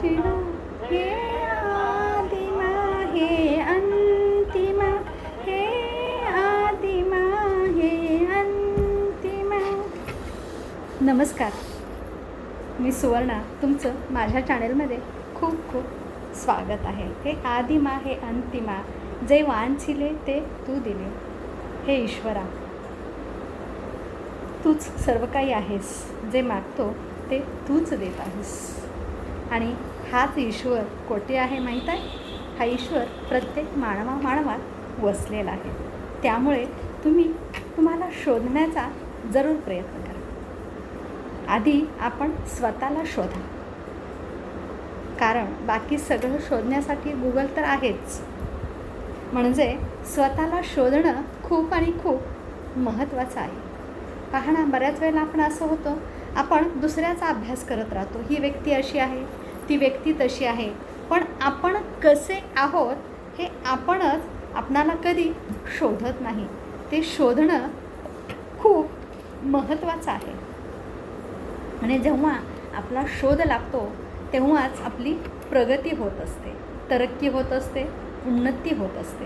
शिणा हे आदिमा हे अंतिमा हे आदिमा हे अंतिमा. नमस्कार मी सुवर्णा तुमचं माझ्या चॅनेलमध्ये खूप खूप स्वागत आहे. हे आदिमा हे अंतिमा जे वांछिले ते तू दिले. हे ईश्वरा तूच सर्व काही आहेस जे मागतो ते तूच देत आहेस. आणि हाच ईश्वर कोठे आहे माहीत आहे? हा ईश्वर प्रत्येक मानवा मानवात वसलेला आहे. त्यामुळे तुम्ही तुम्हाला शोधण्याचा जरूर प्रयत्न करा. आधी आपण स्वतःला शोधा. कारण बाकी सगळं शोधण्यासाठी गुगल तर आहेच. म्हणजे स्वतःला शोधणं खूप आणि खूप महत्त्वाचं आहे. पहा ना बऱ्याच वेळेला आपण असं होतं आपण दुसऱ्याचा अभ्यास करत राहतो. ही व्यक्ती अशी आहे ती व्यक्ती तशी आहे. पण आपण कसे आहोत हे आपणच आपणाला कधी शोधत नाही. ते शोधणं खूप महत्त्वाचं आहे. आणि जेव्हा आपला शोध लागतो तेव्हाच आपली प्रगती होत असते. तरक्की होत असते उन्नती होत असते.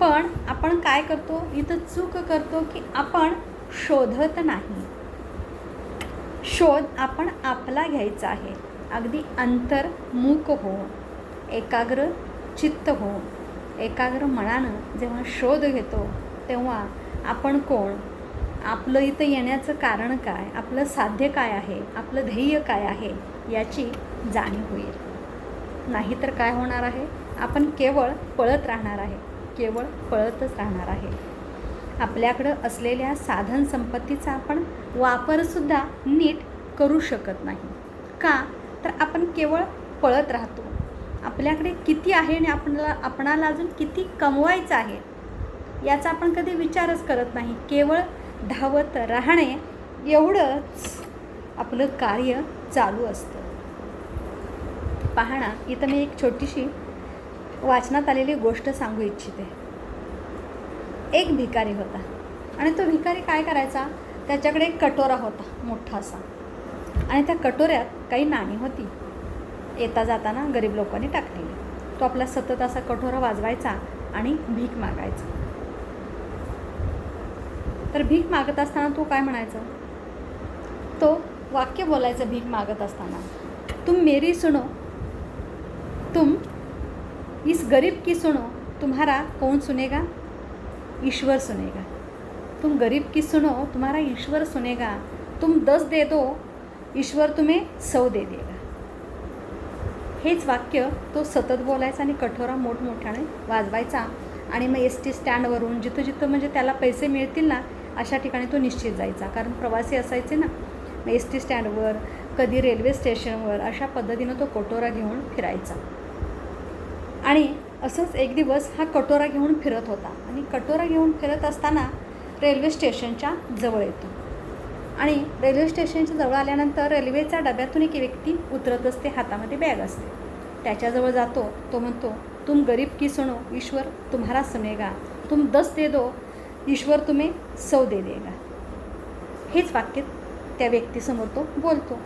पण आपण काय करतो? इथं चूक करतो की आपण शोधत नाही. शोध आपण आपला घ्यायचा आहे. अगदी अंतर्मुख हो एकाग्र चित्त हो एकाग्र मनानं जेव्हा शोध घेतो तेव्हा आपण कोण? आपलं इथं येण्याचं कारण काय? आपलं साध्य काय आहे? आपलं ध्येय काय आहे? याची जाणीव होईल. नाहीतर काय होणार आहे? आपण केवळ पळत राहणार आहे. केवळ पळतच राहणार आहे. आपल्याकडं असलेल्या साधन संपत्तीचा आपण वापरसुद्धा नीट करू शकत नाही. का? तर आपण केवळ पळत राहतो. आपल्याकडे किती आहे आणि आपणाला आपणाला अजून किती कमवायचं आहे? याचा आपण कधी विचारच करत नाही. केवळ धावत राहणे एवढंच आपलं कार्य चालू असतं. पाहणा इथं मी एक छोटीशी वाचनात आलेली गोष्ट सांगू इच्छिते. एक भिकारी होता. आणि तो भिकारी काय करायचा? त्याच्याकडे एक कटोरा होता मोठा असा आणि त्या कटोऱ्यात काही नाणी होती. येता जाताना गरीब लोकांनी टाकलेली. तो आपला सतत असा कठोरा वाजवायचा आणि भीक मागायचा. तर भीक मागत असताना तो काय म्हणायचा? तो वाक्य बोलायचं भीक मागत असताना तुम मेरी सुनो. तुम इस गरीब की सुनो. तुम्हारा कौन सुनेगा? ईश्वर सुनेगा. तुम गरीब की सुनो. तुम्हारा ईश्वर सुनेगा. तुम दस दे दो ईश्वर तुम्ही सौ दे देगा हेच वाक्य तो सतत बोलायचा आणि कठोरा मोठमोठ्याने वाजवायचा आणि मग एस टी स्टँडवरून जिथं जिथं म्हणजे त्याला पैसे मिळतील ना अशा ठिकाणी तो निश्चित जायचा. कारण प्रवासी असायचे ना मग एस टी स्टँडवर कधी रेल्वे स्टेशनवर अशा पद्धतीनं तो कटोरा घेऊन फिरायचा. आणि असंच एक दिवस हा कटोरा घेऊन फिरत होता. आणि कटोरा घेऊन फिरत असताना रेल्वे स्टेशनच्या जवळ येतो. आणि रेल्वे स्टेशनच्या जवळ आल्यानंतर रेल्वेच्या डब्यातून एक व्यक्ती उतरत असते हातामध्ये बॅग असते. त्याच्याजवळ जातो तो म्हणतो तुम गरीब की सुनो ईश्वर तुम्हारा सुनेगा तुम दस दे दो ईश्वर तुम्ही सौ दे देगा. हेच वाक्य त्या व्यक्तीसमोर तो बोलतो.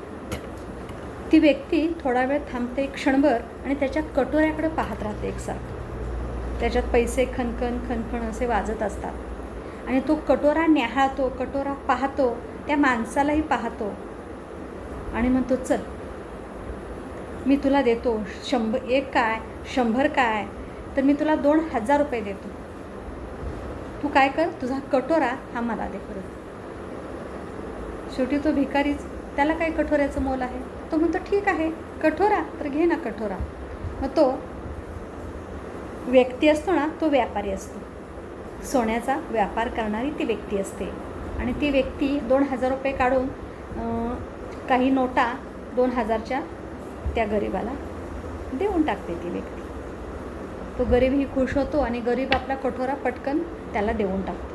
ती व्यक्ती थोडा वेळ थांबते क्षणभर आणि त्याच्या कटोऱ्याकडे पाहत राहते एकसारखं. त्याच्यात पैसे खनखन खनखन असे वाजत असतात. आणि तो कटोरा न्याहाळतो कटोरा पाहतो त्या माणसालाही पाहतो. आणि म्हणतो चल मी तुला देतो. शंभर एक काय? शंभर काय? तर मी तुला दोन हजार रुपये देतो. तू काय कर? तुझा कटोरा हा मला दे परत. शेवटी तो भिकारीच त्याला काय कठोऱ्याचं मोल आहे? तो म्हणतो ठीक आहे कठोरा तर घे ना कठोरा. मग तो व्यक्ती असतो ना तो व्यापारी असतो. सोन्याचा व्यापार करणारी ती व्यक्ती असते. आणि ती व्यक्ती दोन हजार रुपये काढून काही नोटा दोन हजारच्या त्या गरिबाला देऊन टाकते ती व्यक्ती. तो गरीबही खुश होतो आणि गरीब आपला कठोरा पटकन त्याला देऊन टाकतो.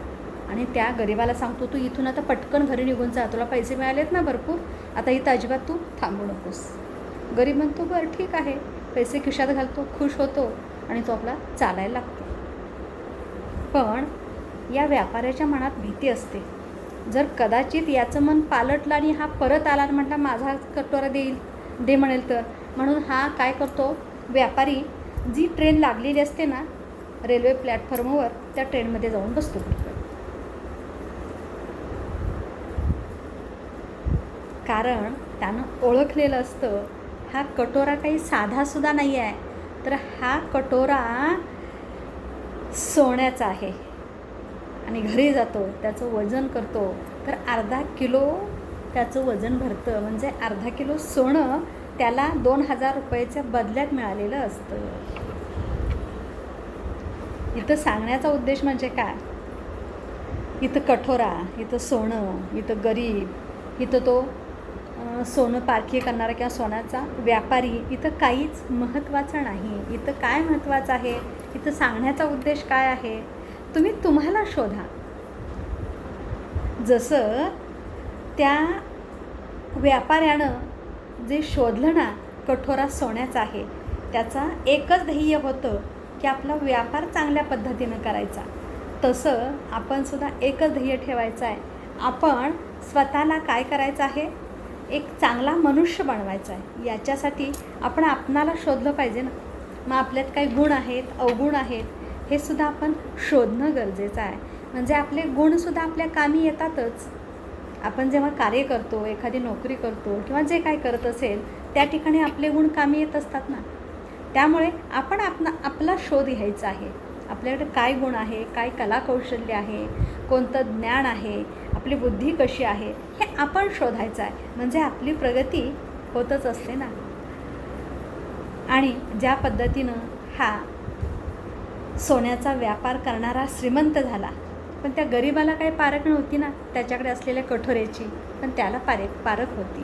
आणि त्या गरिबाला सांगतो तू इथून आता पटकन घरी निघून जा तुला पैसे मिळालेत ना भरपूर आता इथं अजिबात तू थांबू नकोस. गरीब म्हणतो बरं ठीक आहे. पैसे खिशात घालतो खुश होतो आणि तो आपला चालायला लागतो. पण या व्यापाऱ्याच्या मनात भीती असते. जर कदाचित याचं मन पालटलं आणि हा परत आला म्हटला माझा कटोरा देईल दे म्हणेल तर. म्हणून हा काय करतो व्यापारी जी ट्रेन लागलेली असते ना रेल्वे प्लॅटफॉर्मवर त्या ट्रेनमध्ये जाऊन बसतो कारण त्यानं ओळखलेलं असतं हा कटोरा काही साधासुद्धा नाही आहे तर हा कटोरा सोन्याचा आहे. आणि घरी जातो त्याचं वजन करतो तर अर्धा किलो त्याचं वजन भरतं. म्हणजे अर्धा किलो सोनं त्याला दोन हजार रुपयाच्या बदल्यात मिळालेलं असतं. इथं सांगण्याचा उद्देश म्हणजे काय? इथं कठोरा इथं सोनं इथं गरीब इथं तो सोनं पारखी करणारा किंवा सोन्याचा व्यापारी इथं काहीच महत्त्वाचं नाही. इथं काय महत्त्वाचं आहे? इथं सांगण्याचा उद्देश काय आहे? तुम्ही तुम्हाला शोधा. जसं त्या व्यापाऱ्यानं जे शोधलं ना कठोरा सोन्याचा आहे त्याचा एकच ध्येय होतं की आपला व्यापार चांगल्या पद्धतीनं करायचा. तसं आपण सुद्धा एकच ध्येय ठेवायचं आहे. आपण स्वतःला काय करायचं आहे? एक चांगला मनुष्य बनवायचा आहे. याच्यासाठी आपण आपणाला शोधलं पाहिजे ना. मग आपल्यात काही गुण आहेत अवगुण आहेत हे सुद्धा आपण शोधणं गरजेचं आहे. म्हणजे आपले गुणसुद्धा आपल्या कामी येतातच. आपण जेव्हा कार्य करतो एखादी नोकरी करतो किंवा जे काय करत असेल त्या ठिकाणी आपले गुण कामी येत असतात ना. त्यामुळे आपण आपला आपला शोध घ्यायचा आहे. आपल्याकडे काय गुण आहे काय कलाकौशल्य आहे कोणतं ज्ञान आहे आपली बुद्धी कशी आहे हे आपण शोधायचं आहे. म्हणजे आपली प्रगती होतच असते ना. आणि ज्या पद्धतीनं हा सोन्याचा व्यापार करणारा श्रीमंत झाला. पण त्या गरिबाला काही पारख नव्हती ना त्याच्याकडे असलेल्या कठोरेची. पण त्याला पारे पारख होती.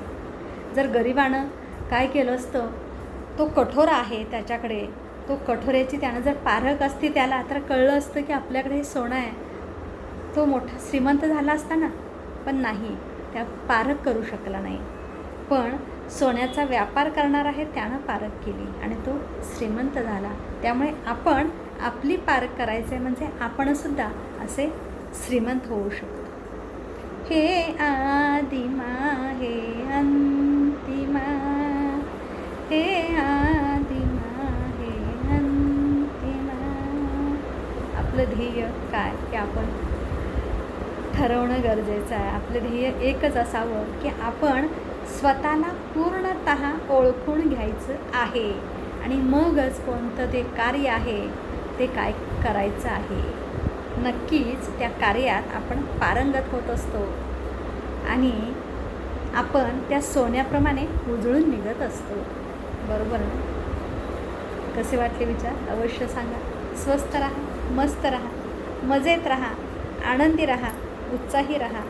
जर गरिबानं काय केलं असतं तो कठोर आहे त्याच्याकडे. तो कठोऱ्याची त्यानं जर पारख असती त्याला तर कळलं असतं की आपल्याकडे हे सोनं आहे. तो मोठा श्रीमंत झाला असता ना पण नाही त्या पारख करू शकला नाही. पण सोन्याचा व्यापार करणार आहे त्यानं पारख केली आणि तो श्रीमंत झाला. त्यामुळे आपण आपली पारख करायचं आहे म्हणजे आपणसुद्धा असे श्रीमंत होऊ शकतो. हे आदिमा हे अंतिमा हे आदिमा हे अंतिमा. आपलं ध्येय काय? ते आपण ठरवणं गरजेचं आहे. आपलं ध्येय एकच असावं की आपण स्वतःला पूर्णत ओळखून घ्यायचं आहे. आणि मगच कोणतं ते कार्य आहे ते काय करायचं आहे? नक्कीच त्या कार्यात आपण पारंगत होत असतो. आणि आपण त्या सोन्याप्रमाणे उजळून निघत असतो. बरोबर ना? कसे वाटले विचार? अवश्य सांगा. स्वस्त राहा मस्त राहा मजेत राहा आनंदी राहा उत्साही राहा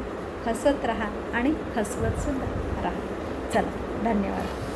हसत राहा आणि हसवतसुद्धा राहा. चला धन्यवाद.